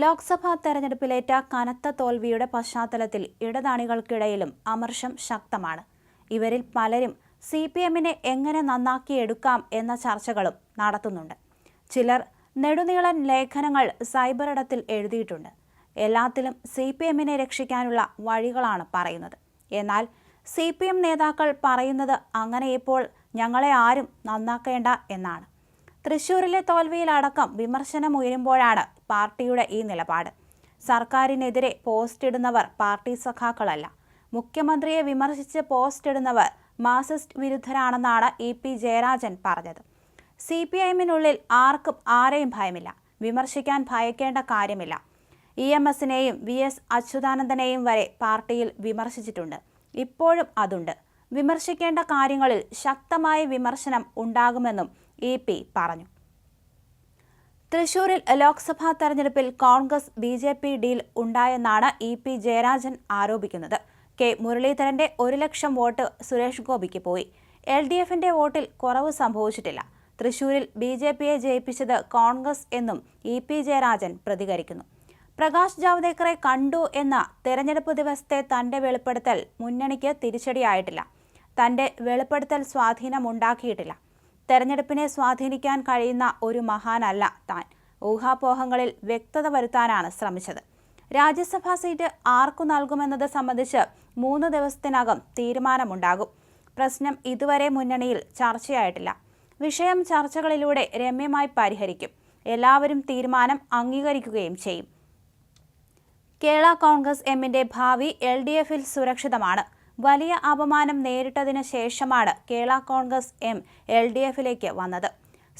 ലോക്സഭാ തെരഞ്ഞെടുപ്പിലേറ്റ കനത്ത തോൽവിയുടെ പശ്ചാത്തലത്തിൽ ഇടതാണികൾക്കിടയിലും അമർഷം ശക്തമാണ്. ഇവരിൽ പലരും സി പി എമ്മിനെ എങ്ങനെ നന്നാക്കിയെടുക്കാം എന്ന ചർച്ചകളും നടത്തുന്നുണ്ട്. ചിലർ നെടുനീളൻ ലേഖനങ്ങൾ സൈബറിടത്തിൽ എഴുതിയിട്ടുണ്ട്. എല്ലാത്തിലും സി പി എമ്മിനെ രക്ഷിക്കാനുള്ള വഴികളാണ് പറയുന്നത്. എന്നാൽ സി പി എം നേതാക്കൾ പറയുന്നത് അങ്ങനെ ഇപ്പോൾ ഞങ്ങളെ ആരും നന്നാക്കേണ്ട എന്നാണ്. തൃശൂരിലെ തോൽവിയിലടക്കം വിമർശനം ഉയരുമ്പോഴാണ് പാർട്ടിയുടെ ഈ നിലപാട്. സർക്കാരിനെതിരെ പോസ്റ്റ് ഇടുന്നവർ പാർട്ടി സഖാക്കളല്ല. മുഖ്യമന്ത്രിയെ വിമർശിച്ച് പോസ്റ്റ് ഇടുന്നവർ മാർസിസ്റ്റ് വിരുദ്ധരാണെന്നാണ് ഇ പി ജയരാജൻ പറഞ്ഞത്. സി പി ഐഎമ്മിനുള്ളിൽ ആർക്കും ആരെയും ഭയമില്ല. വിമർശിക്കാൻ ഭയക്കേണ്ട കാര്യമില്ല. ഇ എം എസിനെയും വി എസ് അച്യുതാനന്ദനെയും വരെ പാർട്ടിയിൽ വിമർശിച്ചിട്ടുണ്ട്. ഇപ്പോഴും അതുണ്ട്. വിമർശിക്കേണ്ട കാര്യങ്ങളിൽ ശക്തമായ വിമർശനം ഉണ്ടാകുമെന്നും ഇ പി പറഞ്ഞു. തൃശൂരിൽ ലോക്സഭാ തെരഞ്ഞെടുപ്പിൽ Congress B J P deal ഉണ്ടായെന്നാണ് E P Jayarajan ആരോപിക്കുന്നത്. കെ മുരളീധരന്റെ ഒരു ലക്ഷം വോട്ട് സുരേഷ് ഗോപിക്ക് പോയി. എൽ ഡി എഫിന്റെ വോട്ടിൽ കുറവ് സംഭവിച്ചിട്ടില്ല. തൃശൂരിൽ ബി ജെ പിയെ ജയിപ്പിച്ചത് കോൺഗ്രസ് എന്നും ഇ പി ജയരാജൻ പ്രതികരിക്കുന്നു. പ്രകാശ് ജാവ്ദേക്കറെ കണ്ടു എന്ന തെരഞ്ഞെടുപ്പ് ദിവസത്തെ തന്റെ വെളിപ്പെടുത്തൽ മുന്നണിക്ക് തിരിച്ചടിയായിട്ടില്ല. തന്റെ വെളിപ്പെടുത്തൽ സ്വാധീനമുണ്ടാക്കിയിട്ടില്ല. തെരഞ്ഞെടുപ്പിനെ സ്വാധീനിക്കാൻ കഴിയുന്ന ഒരു മഹാനല്ല താൻ. ഊഹാപോഹങ്ങളിൽ വ്യക്തത വരുത്താനാണ് ശ്രമിച്ചത്. രാജ്യസഭാ സീറ്റ് ആർക്കു നൽകുമെന്നത് സംബന്ധിച്ച് മൂന്ന് ദിവസത്തിനകം തീരുമാനമുണ്ടാകും. പ്രശ്നം ഇതുവരെ മുന്നണിയിൽ ചർച്ചയായിട്ടില്ല. വിഷയം ചർച്ചകളിലൂടെ രമ്യമായി പരിഹരിക്കും. എല്ലാവരും തീരുമാനം അംഗീകരിക്കുകയും ചെയ്യും. കേരള കോൺഗ്രസ് എമ്മിന്റെ ഭാവി എൽ ഡി എഫിൽ സുരക്ഷിതമാണ്. വലിയ അപമാനം നേരിട്ടതിന് ശേഷമാണ് Kerala Congress M L D എഫിലേക്ക് വന്നത്.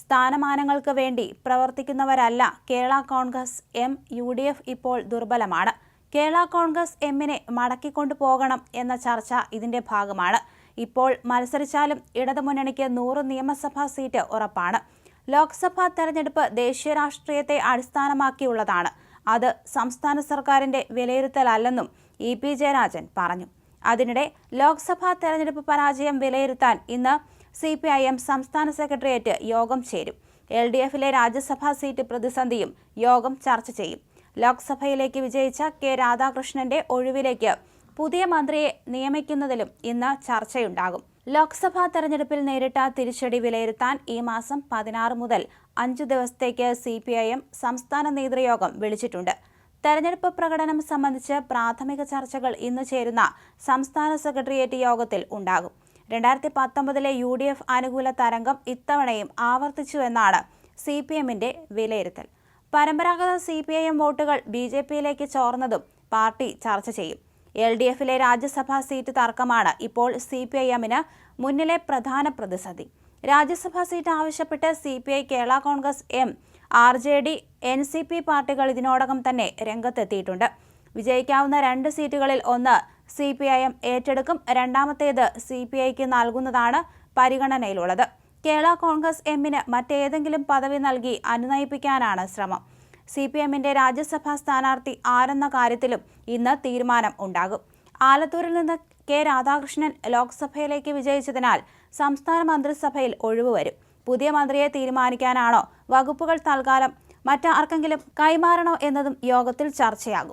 സ്ഥാനമാനങ്ങൾക്ക് വേണ്ടി പ്രവർത്തിക്കുന്നവരല്ല Kerala Congress M U D F ഇപ്പോൾ ദുർബലമാണ്. കേരള കോൺഗ്രസ് എമ്മിനെ മടക്കിക്കൊണ്ടു പോകണം എന്ന ചർച്ച ഇതിന്റെ ഭാഗമാണ്. ഇപ്പോൾ മത്സരിച്ചാലും ഇടതുമുന്നണിക്ക് നൂറ് നിയമസഭാ സീറ്റ് ഉറപ്പാണ്. ലോക്സഭാ തെരഞ്ഞെടുപ്പ് ദേശീയ രാഷ്ട്രീയത്തെ അടിസ്ഥാനമാക്കിയുള്ളതാണ്. അത് സംസ്ഥാന സർക്കാരിന്റെ വിലയിരുത്തലല്ലെന്നും ഇ പി ജയരാജൻ പറഞ്ഞു. അതിനിടെ ലോക്സഭാ തെരഞ്ഞെടുപ്പ് പരാജയം വിലയിരുത്താൻ ഇന്ന് സി പി ഐ എം സംസ്ഥാന സെക്രട്ടേറിയറ്റ് യോഗം ചേരും. എൽ ഡി എഫിലെ രാജ്യസഭാ സീറ്റ് പ്രതിസന്ധിയും യോഗം ചർച്ച ചെയ്യും. ലോക്സഭയിലേക്ക് വിജയിച്ച കെ രാധാകൃഷ്ണന്റെ ഒഴിവിലേക്ക് പുതിയ മന്ത്രിയെ നിയമിക്കുന്നതിലും ഇന്ന് ചർച്ചയുണ്ടാകും. ലോക്സഭാ തെരഞ്ഞെടുപ്പിൽ നേരിട്ട തിരിച്ചടി വിലയിരുത്താൻ ഈ മാസം പതിനാറ് മുതൽ അഞ്ചു ദിവസത്തേക്ക് സി പി ഐ എം സംസ്ഥാന നേതൃയോഗം വിളിച്ചിട്ടുണ്ട്. തെരഞ്ഞെടുപ്പ് പ്രകടനം സംബന്ധിച്ച് പ്രാഥമിക ചർച്ചകൾ ഇന്ന് ചേരുന്ന സംസ്ഥാന സെക്രട്ടേറിയറ്റ് യോഗത്തിൽ ഉണ്ടാകും. രണ്ടായിരത്തി പത്തൊമ്പതിലെ യു ഡി എഫ് അനുകൂല തരംഗം ഇത്തവണയും ആവർത്തിച്ചുവെന്നാണ് സി പി എമ്മിന്റെ വിലയിരുത്തൽ. പരമ്പരാഗത സി പി ഐ എം വോട്ടുകൾ ബി ജെ പിയിലേക്ക് ചോർന്നതും പാർട്ടി ചർച്ച ചെയ്യും. എൽ ഡി എഫിലെ രാജ്യസഭാ സീറ്റ് തർക്കമാണ് ഇപ്പോൾ സി പി ഐ എമ്മിന് മുന്നിലെ പ്രധാന പ്രതിസന്ധി. രാജ്യസഭാ സീറ്റ് ആവശ്യപ്പെട്ട് C P I Kerala Congress M R J D N C P പാർട്ടികൾ ഇതിനോടകം തന്നെ രംഗത്തെത്തിയിട്ടുണ്ട്. വിജയിക്കാവുന്ന രണ്ട് സീറ്റുകളിൽ ഒന്ന് സി പി ഐ എം ഏറ്റെടുക്കും രണ്ടാമത്തേത് സി പി ഐക്ക് നൽകുന്നതാണ് പരിഗണനയിലുള്ളത്. കേരള കോൺഗ്രസ് എമ്മിന് മറ്റേതെങ്കിലും പദവി നൽകി അനുനയിപ്പിക്കാനാണ് ശ്രമം. സി പി എമ്മിന്റെ രാജ്യസഭാ സ്ഥാനാർത്ഥി ആരെന്ന കാര്യത്തിലും ഇന്ന് തീരുമാനം ഉണ്ടാകും. ആലത്തൂരിൽ നിന്ന് കെ രാധാകൃഷ്ണൻ ലോക്സഭയിലേക്ക് വിജയിച്ചതിനാൽ സംസ്ഥാന മന്ത്രിസഭയിൽ ഒഴിവ് വരും. പുതിയ മന്ത്രിയെ തീരുമാനിക്കാനാണോ വകുപ്പുകൾ തൽക്കാലം മറ്റാർക്കെങ്കിലും കൈമാറണോ എന്നതും യോഗത്തിൽ ചർച്ചയാകും.